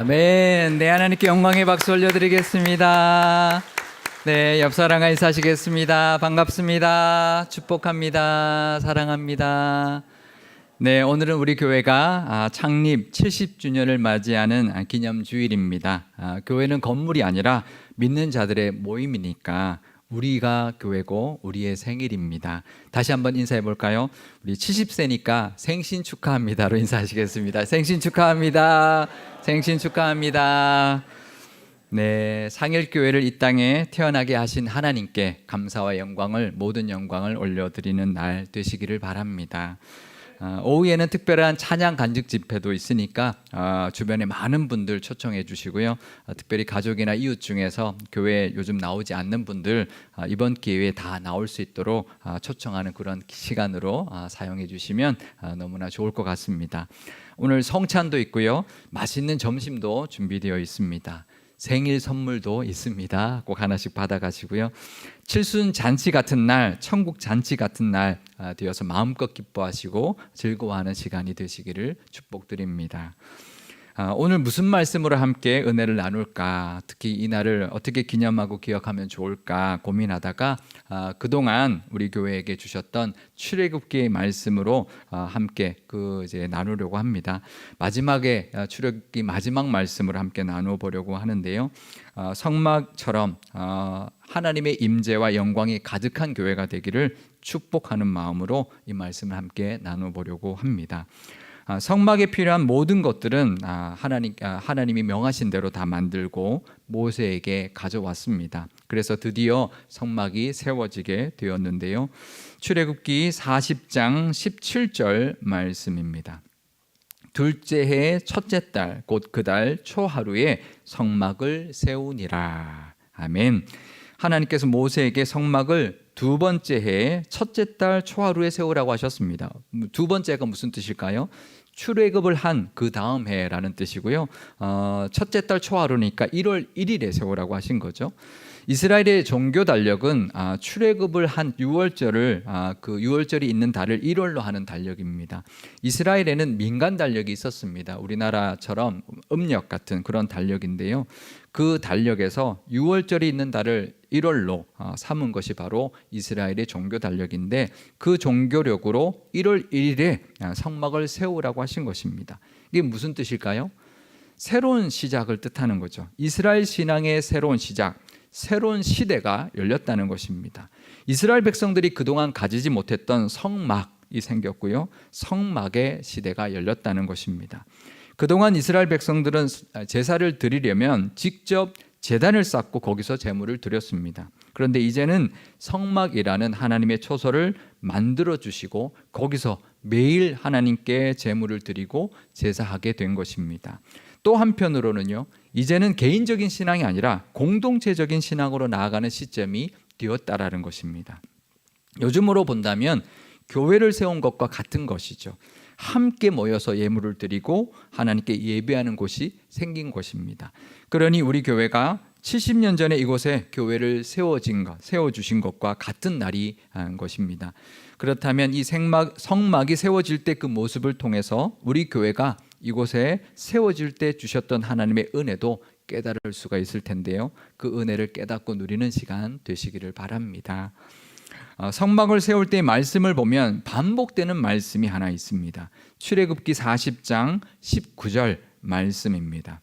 아멘. 네, 하나님께 영광의 박수 올려드리겠습니다. 네, 옆사랑과 인사하시겠습니다. 반갑습니다. 축복합니다. 사랑합니다. 네, 오늘은 우리 교회가 아, 창립 70주년을 맞이하는 아, 기념 주일입니다. 아, 교회는 건물이 아니라 믿는 자들의 모임이니까 우리가 교회고 우리의 생일입니다. 다시 한번 인사해 볼까요? 우리 70세니까 생신 축하합니다로 인사하시겠습니다. 생신 축하합니다. 생신 축하합니다. 네, 상일 교회를 이 땅에 태어나게 하신 하나님께 감사와 영광을 모든 영광을 올려 드리는 날 되시기를 바랍니다. 아, 오후에는 특별한 찬양 간증 집회도 있으니까 아, 주변에 많은 분들 초청해 주시고요. 아, 특별히 가족이나 이웃 중에서 교회에 요즘 나오지 않는 분들 아, 이번 기회에 다 나올 수 있도록 아, 초청하는 그런 시간으로 아, 사용해 주시면 아, 너무나 좋을 것 같습니다. 오늘 성찬도 있고요. 맛있는 점심도 준비되어 있습니다. 생일 선물도 있습니다. 꼭 하나씩 받아가시고요. 칠순 잔치 같은 날, 천국 잔치 같은 날 아, 되어서 마음껏 기뻐하시고 즐거워하는 시간이 되시기를 축복드립니다. 아, 오늘 무슨 말씀으로 함께 은혜를 나눌까? 특히 이 날을 어떻게 기념하고 기억하면 좋을까 고민하다가 아, 그동안 우리 교회에게 주셨던 출애굽기의 말씀으로 아, 함께 그 이제 나누려고 합니다. 마지막에 아, 출애굽기 마지막 말씀을 함께 나누어 보려고 하는데요. 아, 성막처럼 아, 하나님의 임재와 영광이 가득한 교회가 되기를 축복하는 마음으로 이 말씀을 함께 나누어 보려고 합니다. 아, 성막에 필요한 모든 것들은 아, 하나님 아, 하나님이 명하신 대로 다 만들고 모세에게 가져왔습니다. 그래서 드디어 성막이 세워지게 되었는데요. 출애굽기 40장 17절 말씀입니다. 둘째 해 첫째 달 곧 그 달 초하루에 성막을 세우니라. 아멘. 하나님께서 모세에게 성막을 두 번째 해 첫째 달 초하루에 세우라고 하셨습니다. 두 번째가 무슨 뜻일까요? 출애굽을 한 그 다음 해라는 뜻이고요. 어, 첫째 달 초하루니까 1월 1일에 세우라고 하신 거죠. 이스라엘의 종교 달력은 아, 출애굽을 한 6월절을 아, 그 6월절이 있는 달을 1월로 하는 달력입니다. 이스라엘에는 민간 달력이 있었습니다. 우리나라처럼 음력 같은 그런 달력인데요. 그 달력에서 6월절이 있는 달을 1월로 아, 삼은 것이 바로 이스라엘의 종교 달력인데 그 종교력으로 1월 1일에 아, 성막을 세우라고 하신 것입니다. 이게 무슨 뜻일까요? 새로운 시작을 뜻하는 거죠. 이스라엘 신앙의 새로운 시작, 새로운 시대가 열렸다는 것입니다. 이스라엘 백성들이 그동안 가지지 못했던 성막이 생겼고요. 성막의 시대가 열렸다는 것입니다. 그동안 이스라엘 백성들은 제사를 드리려면 직접 제단을 쌓고 거기서 제물을 드렸습니다. 그런데 이제는 성막이라는 하나님의 초소를 만들어 주시고 거기서 매일 하나님께 제물을 드리고 제사하게 된 것입니다. 또 한편으로는요. 이제는 개인적인 신앙이 아니라 공동체적인 신앙으로 나아가는 시점이 되었다라는 것입니다. 요즘으로 본다면 교회를 세운 것과 같은 것이죠. 함께 모여서 예물을 드리고 하나님께 예배하는 곳이 생긴 것입니다. 그러니 우리 교회가 70년 전에 이곳에 교회를 세워진 것, 세워 주신 것과 같은 날이 한 것입니다. 그렇다면 이 생막, 성막이 세워질 때 그 모습을 통해서 우리 교회가 이곳에 세워질 때 주셨던 하나님의 은혜도 깨달을 수가 있을 텐데요. 그 은혜를 깨닫고 누리는 시간 되시기를 바랍니다. 어, 성막을 세울 때 말씀을 보면 반복되는 말씀이 하나 있습니다. 출애굽기 40장 19절 말씀입니다.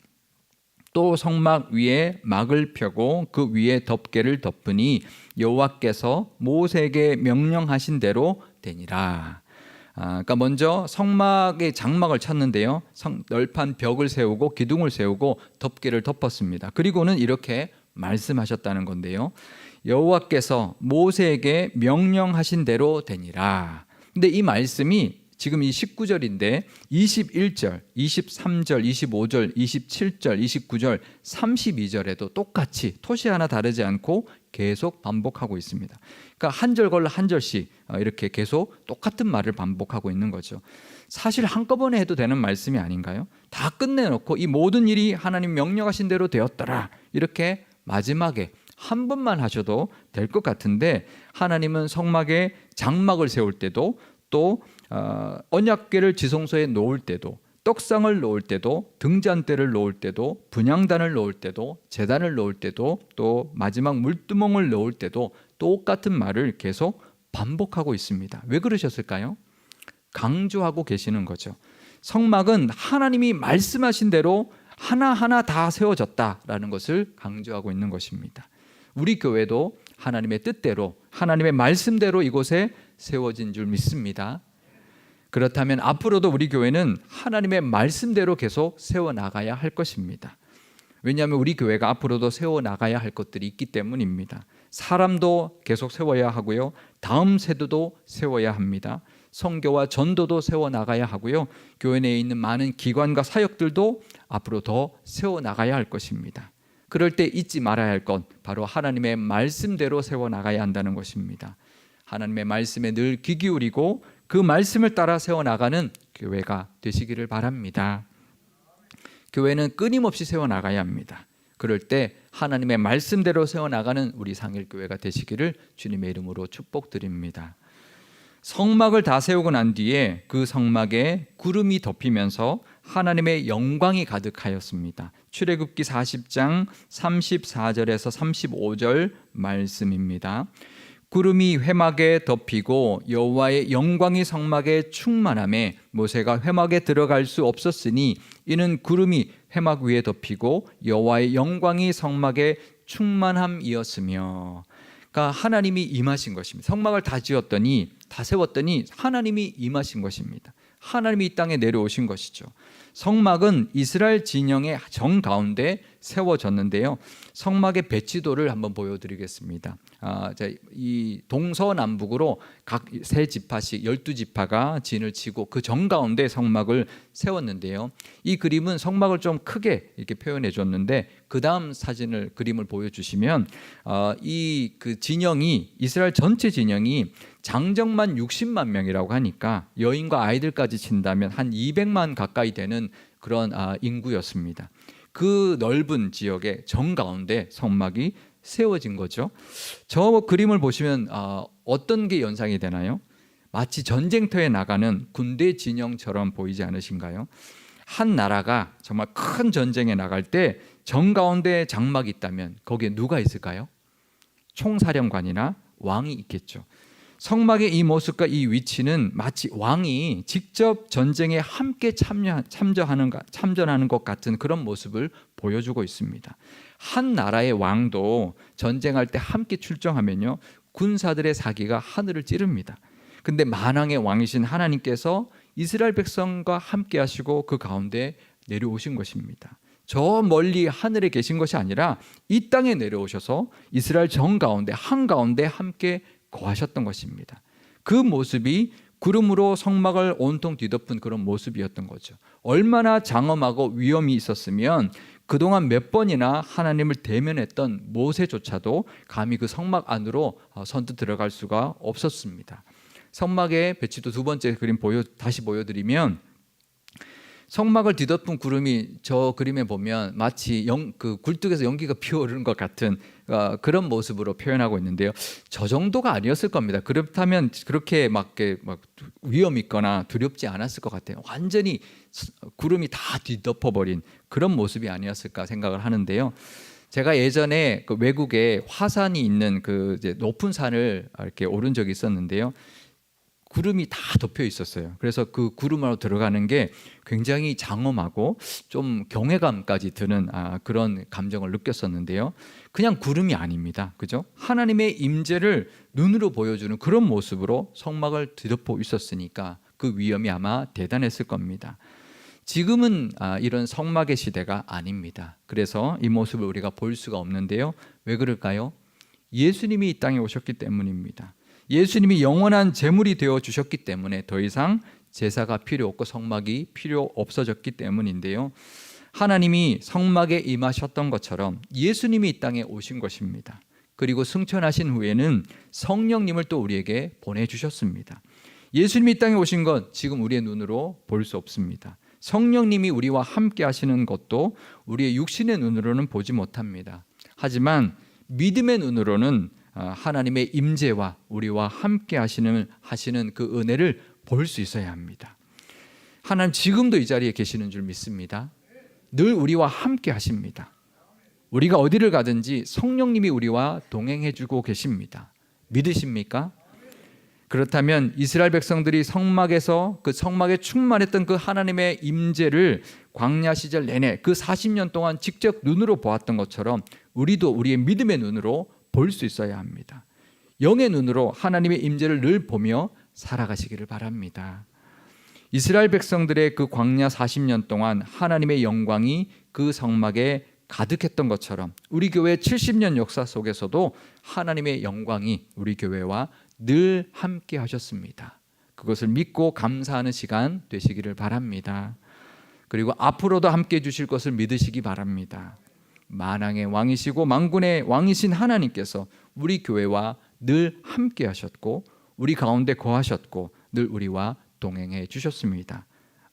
또 성막 위에 막을 펴고 그 위에 덮개를 덮으니 여호와께서 모세에게 명령하신 대로 되니라. 아, 그러니까 먼저 성막의 장막을 쳤는데요. 성, 널판 벽을 세우고 기둥을 세우고 덮개를 덮었습니다. 그리고는 이렇게 말씀하셨다는 건데요. 여호와께서 모세에게 명령하신 대로 되니라. 근데 이 말씀이 지금 이 19절인데 21절, 23절, 25절, 27절, 29절, 32절에도 똑같이 토시 하나 다르지 않고 계속 반복하고 있습니다. 그러니까 한 절 걸러 한 절씩 어, 이렇게 계속 똑같은 말을 반복하고 있는 거죠. 사실 한꺼번에 해도 되는 말씀이 아닌가요? 다 끝내놓고 이 모든 일이 하나님 명령하신 대로 되었더라. 이렇게 마지막에 한 번만 하셔도 될 것 같은데 하나님은 성막에 장막을 세울 때도 또 어, 언약궤를 지성소에 놓을 때도 떡상을 놓을 때도 등잔대를 놓을 때도 분향단을 놓을 때도 재단을 놓을 때도 또 마지막 물두멍을 놓을 때도 똑같은 말을 계속 반복하고 있습니다. 왜 그러셨을까요? 강조하고 계시는 거죠. 성막은 하나님이 말씀하신 대로 하나하나 다 세워졌다라는 것을 강조하고 있는 것입니다. 우리 교회도 하나님의 뜻대로 하나님의 말씀대로 이곳에 세워진 줄 믿습니다. 그렇다면 앞으로도 우리 교회는 하나님의 말씀대로 계속 세워 나가야 할 것입니다. 왜냐하면 우리 교회가 앞으로도 세워 나가야 할 것들이 있기 때문입니다. 사람도 계속 세워야 하고요. 다음 세대도 세워야 합니다. 성교와 전도도 세워 나가야 하고요. 교회 내에 있는 많은 기관과 사역들도 앞으로 더 세워 나가야 할 것입니다. 그럴 때 잊지 말아야 할 것 바로 하나님의 말씀대로 세워 나가야 한다는 것입니다. 하나님의 말씀에 늘 귀 기울이고 그 말씀을 따라 세워 나가는 교회가 되시기를 바랍니다. 교회는 끊임없이 세워 나가야 합니다. 그럴 때 하나님의 말씀대로 세워 나가는 우리 상일 교회가 되시기를 주님의 이름으로 축복드립니다. 성막을 다 세우고 난 뒤에 그 성막에 구름이 덮이면서 하나님의 영광이 가득하였습니다. 출애굽기 40장 34절에서 35절 말씀입니다. 구름이 회막에 덮이고 여호와의 영광이 성막에 충만함에 모세가 회막에 들어갈 수 없었으니 이는 구름이 회막 위에 덮이고 여호와의 영광이 성막에 충만함이었으며 그러니까 하나님이 임하신 것입니다. 성막을 다 지었더니 다 세웠더니 하나님이 임하신 것입니다. 하나님이 이 땅에 내려오신 것이죠. 성막은 이스라엘 진영의 정 가운데 세워졌는데요. 성막의 배치도를 한번 보여드리겠습니다. 아, 이 동서남북으로 각 세 지파씩 열두 지파가 진을 치고 그 정 가운데 성막을 세웠는데요. 이 그림은 성막을 좀 크게 이렇게 표현해 줬는데 그 다음 사진을 그림을 보여주시면 어, 이그 진영이 이스라엘 전체 진영이 장정만 60만 명이라고 하니까 여인과 아이들까지 친다면 한 200만 가까이 되는 그런 아, 인구였습니다. 그 넓은 지역의 정 가운데 성막이 세워진 거죠. 저 그림을 보시면 어, 어떤 게 연상이 되나요? 마치 전쟁터에 나가는 군대 진영처럼 보이지 않으신가요? 한 나라가 정말 큰 전쟁에 나갈 때 정 가운데 장막이 있다면 거기에 누가 있을까요? 총사령관이나 왕이 있겠죠. 성막의 이 모습과 이 위치는 마치 왕이 직접 전쟁에 함께 참여, 참전하는, 참전하는 것 같은 그런 모습을 보여주고 있습니다. 한 나라의 왕도 전쟁할 때 함께 출정하면요 군사들의 사기가 하늘을 찌릅니다. 근데 만왕의 왕이신 하나님께서 이스라엘 백성과 함께 하시고 그 가운데 내려오신 것입니다. 저 멀리 하늘에 계신 것이 아니라 이 땅에 내려오셔서 이스라엘 정 가운데 한 가운데 함께 거하셨던 것입니다. 그 모습이 구름으로 성막을 온통 뒤덮은 그런 모습이었던 거죠. 얼마나 장엄하고 위험이 있었으면 그동안 몇 번이나 하나님을 대면했던 모세조차도 감히 그 성막 안으로 어, 선뜻 들어갈 수가 없었습니다. 성막의 배치도 두 번째 그림 보여 다시 보여드리면 성막을 뒤덮은 구름이 저 그림에 보면 마치 영, 그 굴뚝에서 연기가 피어오르는 것 같은 어, 그런 모습으로 표현하고 있는데요. 저 정도가 아니었을 겁니다. 그렇다면 그렇게 막, 막 위험 있거나 두렵지 않았을 것 같아요. 완전히 구름이 다 뒤덮어 버린 그런 모습이 아니었을까 생각을 하는데요. 제가 예전에 그 외국에 화산이 있는 그 높은 산을 이렇게 오른 적이 있었는데요. 구름이 다 덮여 있었어요. 그래서 그 구름으로 들어가는 게 굉장히 장엄하고 좀 경외감까지 드는 아, 그런 감정을 느꼈었는데요. 그냥 구름이 아닙니다. 그죠? 하나님의 임재를 눈으로 보여주는 그런 모습으로 성막을 뒤덮고 있었으니까 그 위험이 아마 대단했을 겁니다. 지금은 아, 이런 성막의 시대가 아닙니다. 그래서 이 모습을 우리가 볼 수가 없는데요. 왜 그럴까요? 예수님이 이 땅에 오셨기 때문입니다. 예수님이 영원한 제물이 되어 주셨기 때문에 더 이상 제사가 필요 없고 성막이 필요 없어졌기 때문인데요. 하나님이 성막에 임하셨던 것처럼 예수님이 이 땅에 오신 것입니다. 그리고 승천하신 후에는 성령님을 또 우리에게 보내주셨습니다. 예수님이 이 땅에 오신 것 지금 우리의 눈으로 볼 수 없습니다. 성령님이 우리와 함께 하시는 것도 우리의 육신의 눈으로는 보지 못합니다. 하지만 믿음의 눈으로는 어, 하나님의 임재와 우리와 함께 하시는 하시는 그 은혜를 볼 수 있어야 합니다. 하나님 지금도 이 자리에 계시는 줄 믿습니다. 늘 우리와 함께 하십니다. 우리가 어디를 가든지 성령님이 우리와 동행해 주고 계십니다. 믿으십니까? 그렇다면 이스라엘 백성들이 성막에서 그 성막에 충만했던 그 하나님의 임재를 광야 시절 내내 그 40년 동안 직접 눈으로 보았던 것처럼 우리도 우리의 믿음의 눈으로 볼 수 있어야 합니다. 영의 눈으로 하나님의 임재를 늘 보며 살아가시기를 바랍니다. 이스라엘 백성들의 그 광야 40년 동안 하나님의 영광이 그 성막에 가득했던 것처럼 우리 교회 70년 역사 속에서도 하나님의 영광이 우리 교회와 늘 함께 하셨습니다. 그것을 믿고 감사하는 시간 되시기를 바랍니다. 그리고 앞으로도 함께 해 주실 것을 믿으시기 바랍니다. 만왕의 왕이시고 만군의 왕이신 하나님께서 우리 교회와 늘 함께 하셨고 우리 가운데 거하셨고 늘 우리와 동행해 주셨습니다.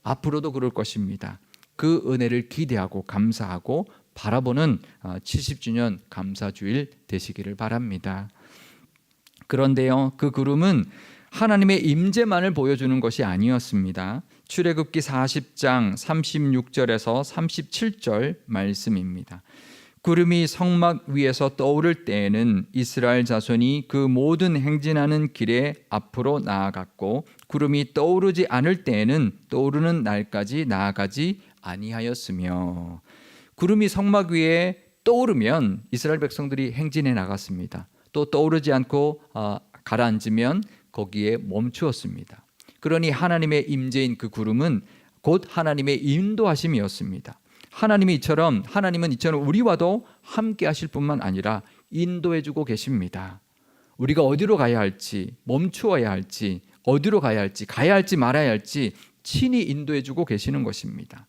앞으로도 그럴 것입니다. 그 은혜를 기대하고 감사하고 바라보는 70주년 감사주일 되시기를 바랍니다. 그런데요, 그 구름은 하나님의 임재만을 보여주는 것이 아니었습니다. 출애굽기 40장 36절에서 37절 말씀입니다. 구름이 성막 위에서 떠오를 때에는 이스라엘 자손이 그 모든 행진하는 길에 앞으로 나아갔고 구름이 떠오르지 않을 때에는 떠오르는 날까지 나아가지 아니하였으며 구름이 성막 위에 떠오르면 이스라엘 백성들이 행진해 나갔습니다. 또 떠오르지 않고 어, 가라앉으면 거기에 멈추었습니다. 그러니 하나님의 임재인 그 구름은 곧 하나님의 인도하심이었습니다. 하나님이 이처럼 하나님은 이처럼 우리와도 함께 하실 뿐만 아니라 인도해 주고 계십니다. 우리가 어디로 가야 할지, 멈추어야 할지, 어디로 가야 할지, 가야 할지 말아야 할지 친히 인도해 주고 계시는 것입니다.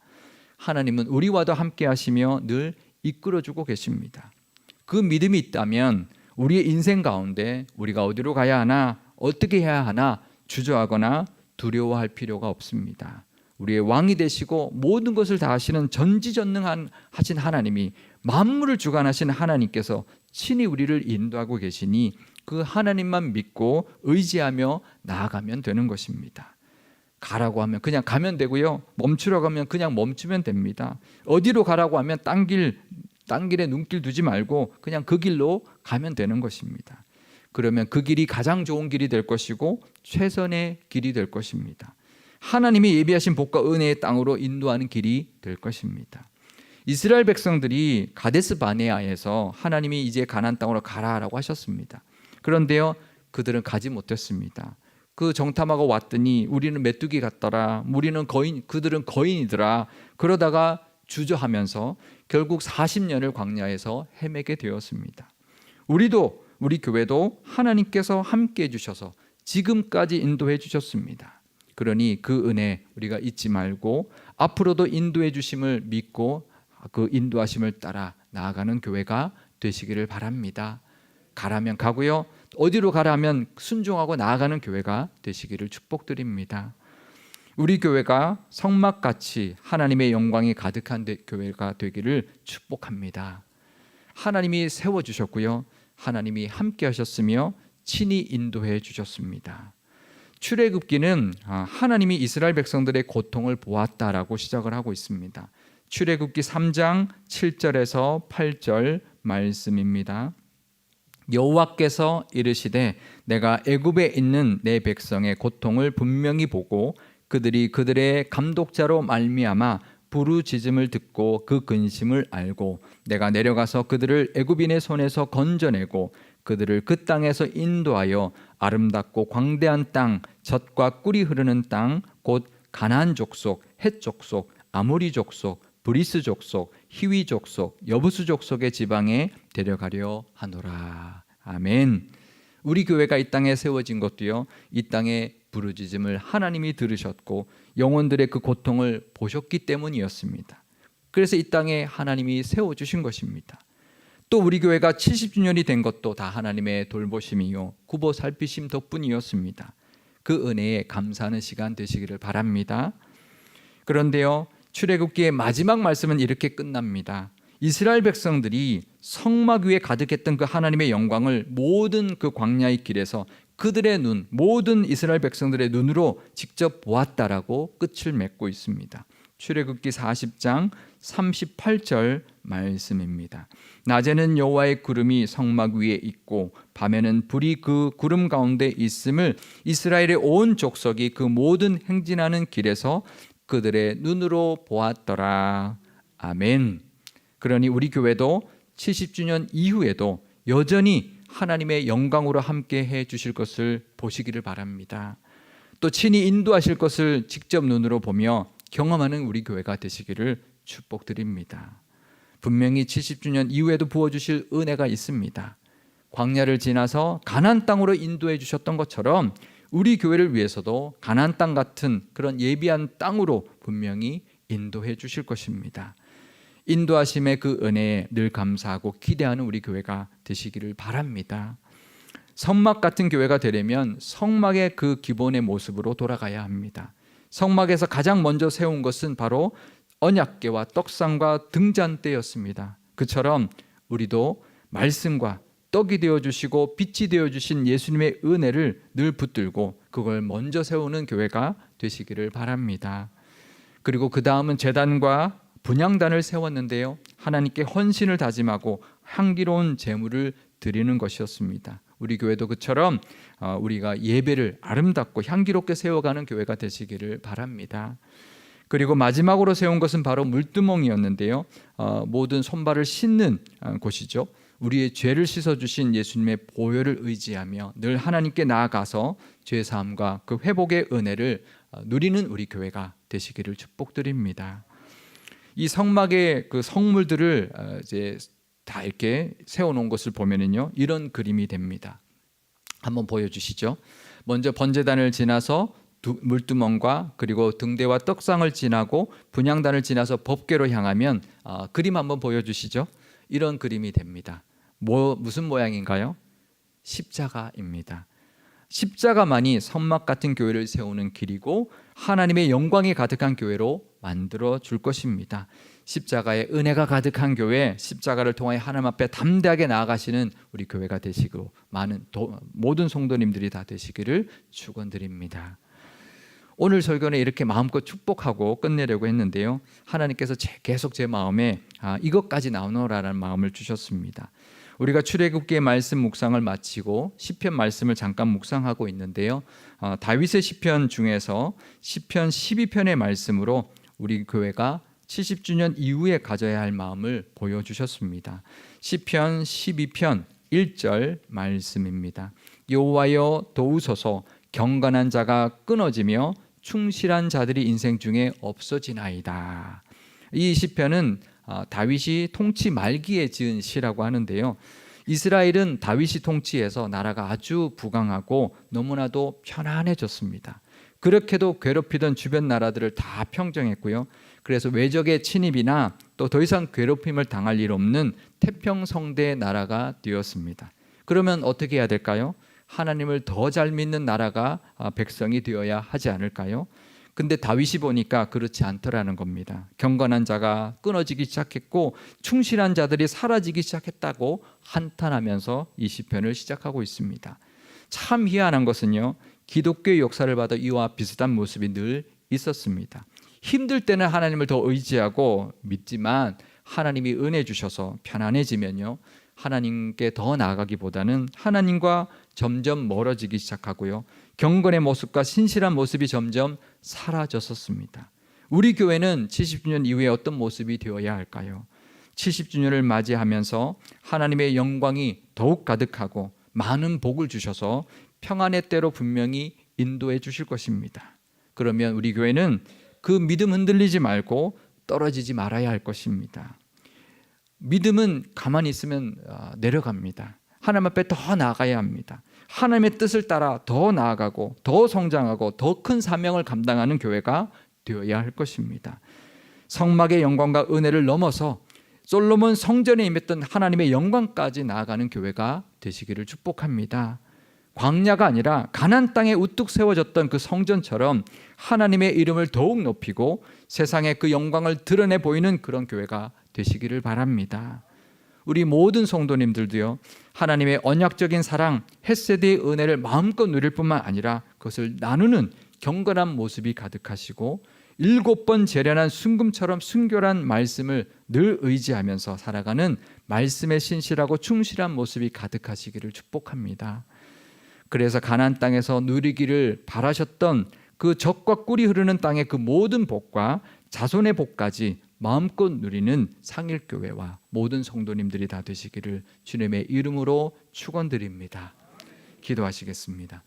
하나님은 우리와도 함께 하시며 늘 이끌어 주고 계십니다. 그 믿음이 있다면 우리의 인생 가운데 우리가 어디로 가야 하나, 어떻게 해야 하나 주저하거나 두려워할 필요가 없습니다. 우리의 왕이 되시고 모든 것을 다 하시는 전지전능한 하신 하나님이 만물을 주관하신 하나님께서 친히 우리를 인도하고 계시니 그 하나님만 믿고 의지하며 나아가면 되는 것입니다. 가라고 하면 그냥 가면 되고요. 멈추라고 하면 그냥 멈추면 됩니다. 어디로 가라고 하면 딴 길, 딴 길에 눈길 두지 말고 그냥 그 길로 가면 되는 것입니다. 그러면 그 길이 가장 좋은 길이 될 것이고 최선의 길이 될 것입니다. 하나님이 예비하신 복과 은혜의 땅으로 인도하는 길이 될 것입니다. 이스라엘 백성들이 가데스 바네아에서 하나님이 이제 가나안 땅으로 가라라고 하셨습니다. 그런데요, 그들은 가지 못했습니다. 그 정탐하고 왔더니 우리는 메뚜기 같더라. 우리는 거인 그들은 거인이더라. 그러다가 주저하면서 결국 40년을 광야에서 헤매게 되었습니다. 우리도 우리 교회도 하나님께서 함께 해 주셔서 지금까지 인도해 주셨습니다. 그러니 그 은혜 우리가 잊지 말고 앞으로도 인도해 주심을 믿고 그 인도하심을 따라 나아가는 교회가 되시기를 바랍니다. 가라면 가고요. 어디로 가라면 순종하고 나아가는 교회가 되시기를 축복드립니다. 우리 교회가 성막같이 하나님의 영광이 가득한 교회가 되기를 축복합니다. 하나님이 세워 주셨고요. 하나님이 함께 하셨으며 친히 인도해 주셨습니다. 출애굽기는 아, 하나님이 이스라엘 백성들의 고통을 보았다라고 시작을 하고 있습니다. 출애굽기 3장 7절에서 8절 말씀입니다. 여호와께서 이르시되 내가 애굽에 있는 내 백성의 고통을 분명히 보고 그들이 그들의 감독자로 말미암아 부르짖음을 듣고 그 근심을 알고 내가 내려가서 그들을 애굽인의 손에서 건져내고 그들을 그 땅에서 인도하여 아름답고 광대한 땅 젖과 꿀이 흐르는 땅 곧 가나안 족속, 헷 족속, 아모리 족속, 브리스 족속, 히위 족속, 여부수 족속의 지방에 데려가려 하노라. 아멘. 우리 교회가 이 땅에 세워진 것도요. 이 땅에 부르짖음을 하나님이 들으셨고 영혼들의 그 고통을 보셨기 때문이었습니다. 그래서 이 땅에 하나님이 세워 주신 것입니다. 또 우리 교회가 70주년이 된 것도 다 하나님의 돌보심이요 구보 살피심 덕분이었습니다. 그 은혜에 감사하는 시간 되시기를 바랍니다. 그런데요. 출애굽기의 마지막 말씀은 이렇게 끝납니다. 이스라엘 백성들이 성막 위에 가득했던 그 하나님의 영광을 모든 그 광야의 길에서 그들의 눈, 모든 이스라엘 백성들의 눈으로 직접 보았다라고 끝을 맺고 있습니다. 출애굽기 40장 38절 말씀입니다. 낮에는 여호와의 구름이 성막 위에 있고 밤에는 불이 그 구름 가운데 있음을 이스라엘의 온 족속이 그 모든 행진하는 길에서 그들의 눈으로 보았더라. 아멘. 그러니 우리 교회도 70주년 이후에도 여전히 하나님의 영광으로 함께 해 주실 것을 보시기를 바랍니다. 또 친히 인도하실 것을 직접 눈으로 보며 경험하는 우리 교회가 되시기를 축복드립니다. 분명히 70주년 이후에도 부어 주실 은혜가 있습니다. 광야를 지나서 가나안 땅으로 인도해 주셨던 것처럼 우리 교회를 위해서도 가나안 땅 같은 그런 예비한 땅으로 분명히 인도해 주실 것입니다. 인도하심의 그 은혜에 늘 감사하고 기대하는 우리 교회가 되시기를 바랍니다. 성막 같은 교회가 되려면 성막의 그 기본의 모습으로 돌아가야 합니다. 성막에서 가장 먼저 세운 것은 바로 언약궤와 떡상과 등잔대였습니다. 그처럼 우리도 말씀과 떡이 되어 주시고 빛이 되어 주신 예수님의 은혜를 늘 붙들고 그걸 먼저 세우는 교회가 되시기를 바랍니다. 그리고 그 다음은 재단과 분양단을 세웠는데요. 하나님께 헌신을 다짐하고 향기로운 제물을 드리는 것이었습니다. 우리 교회도 그처럼 어, 우리가 예배를 아름답고 향기롭게 세워가는 교회가 되시기를 바랍니다. 그리고 마지막으로 세운 것은 바로 물두멍이었는데요. 어, 모든 손발을 씻는 어, 곳이죠. 우리의 죄를 씻어 주신 예수님의 보혈을 의지하며 늘 하나님께 나아가서 죄 사함과 그 회복의 은혜를 어, 누리는 우리 교회가 되시기를 축복드립니다. 이 성막의 그 성물들을 어, 이제 다 이렇게 세워놓은 것을 보면은요 이런 그림이 됩니다. 한번 보여주시죠. 먼저 번제단을 지나서 두, 물두멍과 그리고 등대와 떡상을 지나고 분향단을 지나서 법궤로 향하면 어, 그림 한번 보여주시죠. 이런 그림이 됩니다. 뭐 무슨 모양인가요? 십자가입니다. 십자가만이 선막 같은 교회를 세우는 길이고 하나님의 영광이 가득한 교회로 만들어 줄 것입니다. 십자가의 은혜가 가득한 교회, 십자가를 통하여 하나님 앞에 담대하게 나아가시는 우리 교회가 되시고 많은 도, 모든 성도님들이 다 되시기를 축원드립니다. 오늘 설교는 이렇게 마음껏 축복하고 끝내려고 했는데요. 하나님께서 제, 계속 제 마음에 아, 이것까지 나오너라는 마음을 주셨습니다. 우리가 출애굽기의 말씀 묵상을 마치고 시편 말씀을 잠깐 묵상하고 있는데요. 어, 다윗의 시편 중에서 시편 12편의 말씀으로 우리 교회가 70주년 이후에 가져야 할 마음을 보여주셨습니다. 시편 12편 1절 말씀입니다. 여호와여 도우소서 경건한 자가 끊어지며 충실한 자들이 인생 중에 없어지나이다. 이 시편은 아, 다윗이 통치 말기에 지은 시라고 하는데요. 이스라엘은 다윗이 통치해서 나라가 아주 부강하고 너무나도 편안해졌습니다. 그렇게도 괴롭히던 주변 나라들을 다 평정했고요. 그래서 외적의 침입이나 또 더 이상 괴롭힘을 당할 일 없는 태평성대 나라가 되었습니다. 그러면 어떻게 해야 될까요? 하나님을 더 잘 믿는 나라가 아, 백성이 되어야 하지 않을까요? 근데 다윗이 보니까 그렇지 않더라는 겁니다. 경건한 자가 끊어지기 시작했고 충실한 자들이 사라지기 시작했다고 한탄하면서 이 시편을 시작하고 있습니다. 참 희한한 것은요. 기독교의 역사를 봐도 이와 비슷한 모습이 늘 있었습니다. 힘들 때는 하나님을 더 의지하고 믿지만 하나님이 은혜 주셔서 편안해지면요. 하나님께 더 나아가기보다는 하나님과 점점 멀어지기 시작하고요. 경건의 모습과 신실한 모습이 점점 사라졌었습니다. 우리 교회는 70주년 이후에 어떤 모습이 되어야 할까요? 70주년을 맞이하면서 하나님의 영광이 더욱 가득하고 많은 복을 주셔서 평안의 때로 분명히 인도해 주실 것입니다. 그러면 우리 교회는 그 믿음 흔들리지 말고 떨어지지 말아야 할 것입니다. 믿음은 가만히 있으면 아, 내려갑니다. 하나님 앞에 더 나아가야 합니다. 하나님의 뜻을 따라 더 나아가고 더 성장하고 더 큰 사명을 감당하는 교회가 되어야 할 것입니다. 성막의 영광과 은혜를 넘어서 솔로몬 성전에 임했던 하나님의 영광까지 나아가는 교회가 되시기를 축복합니다. 광야가 아니라 가난 땅에 우뚝 세워졌던 그 성전처럼 하나님의 이름을 더욱 높이고 세상에 그 영광을 드러내 보이는 그런 교회가 되시기를 바랍니다. 우리 모든 성도님들도요. 하나님의 언약적인 사랑, 햇세드의 은혜를 마음껏 누릴 뿐만 아니라 그것을 나누는 경건한 모습이 가득하시고 일곱 번 재련한 순금처럼 순결한 말씀을 늘 의지하면서 살아가는 말씀에 신실하고 충실한 모습이 가득하시기를 축복합니다. 그래서 가나안 땅에서 누리기를 바라셨던 그 적과 꿀이 흐르는 땅의 그 모든 복과 자손의 복까지 마음껏 누리는 상일교회와 모든 성도님들이 다 되시기를 주님의 이름으로 축원드립니다. 기도하시겠습니다.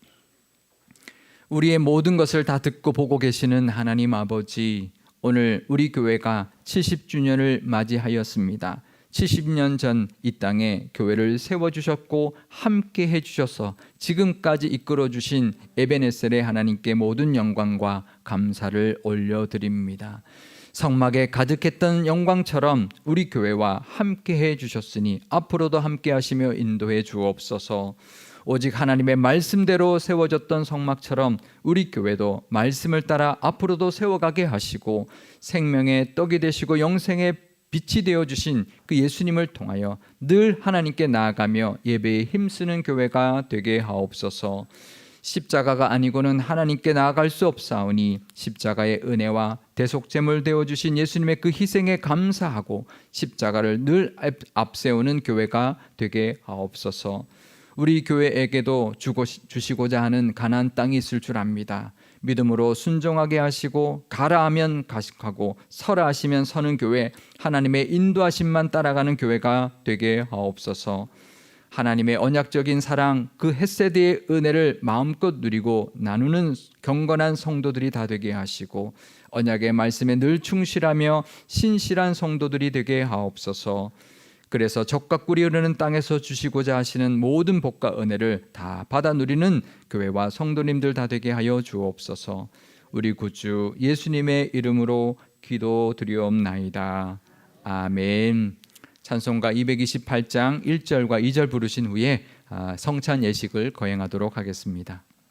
우리의 모든 것을 다 듣고 보고 계시는 하나님 아버지, 오늘 우리 교회가 70주년을 맞이하였습니다. 70년 전 이 땅에 교회를 세워 주셨고 함께 해 주셔서 지금까지 이끌어 주신 에베네셀의 하나님께 모든 영광과 감사를 올려 드립니다. 성막에 가득했던 영광처럼 우리 교회와 함께 해 주셨으니 앞으로도 함께 하시며 인도해 주옵소서. 오직 하나님의 말씀대로 세워졌던 성막처럼 우리 교회도 말씀을 따라 앞으로도 세워가게 하시고 생명의 떡이 되시고 영생의 빛이 되어 주신 그 예수님을 통하여 늘 하나님께 나아가며 예배에 힘쓰는 교회가 되게 하옵소서. 십자가가 아니고는 하나님께 나아갈 수 없사오니 십자가의 은혜와 대속제물 되어 주신 예수님의 그 희생에 감사하고 십자가를 늘 앞- 앞세우는 교회가 되게 하옵소서. 우리 교회에게도 주고 주시고자 하는 가나안 땅이 있을 줄 압니다. 믿음으로 순종하게 하시고 가라 하면 가식하고 서라 하시면 서는 교회 하나님의 인도하심만 따라가는 교회가 되게 하옵소서. 하나님의 언약적인 사랑 그 햇세드의 은혜를 마음껏 누리고 나누는 경건한 성도들이 다 되게 하시고 언약의 말씀에 늘 충실하며 신실한 성도들이 되게 하옵소서. 그래서 적과 꿀이 흐르는 땅에서 주시고자 하시는 모든 복과 은혜를 다 받아 누리는 교회와 성도님들 다 되게 하여 주옵소서. 우리 구주 예수님의 이름으로 기도드리옵나이다. 아멘. 찬송가 228장 1절과 2절 부르신 후에 아, 성찬 예식을 거행하도록 하겠습니다.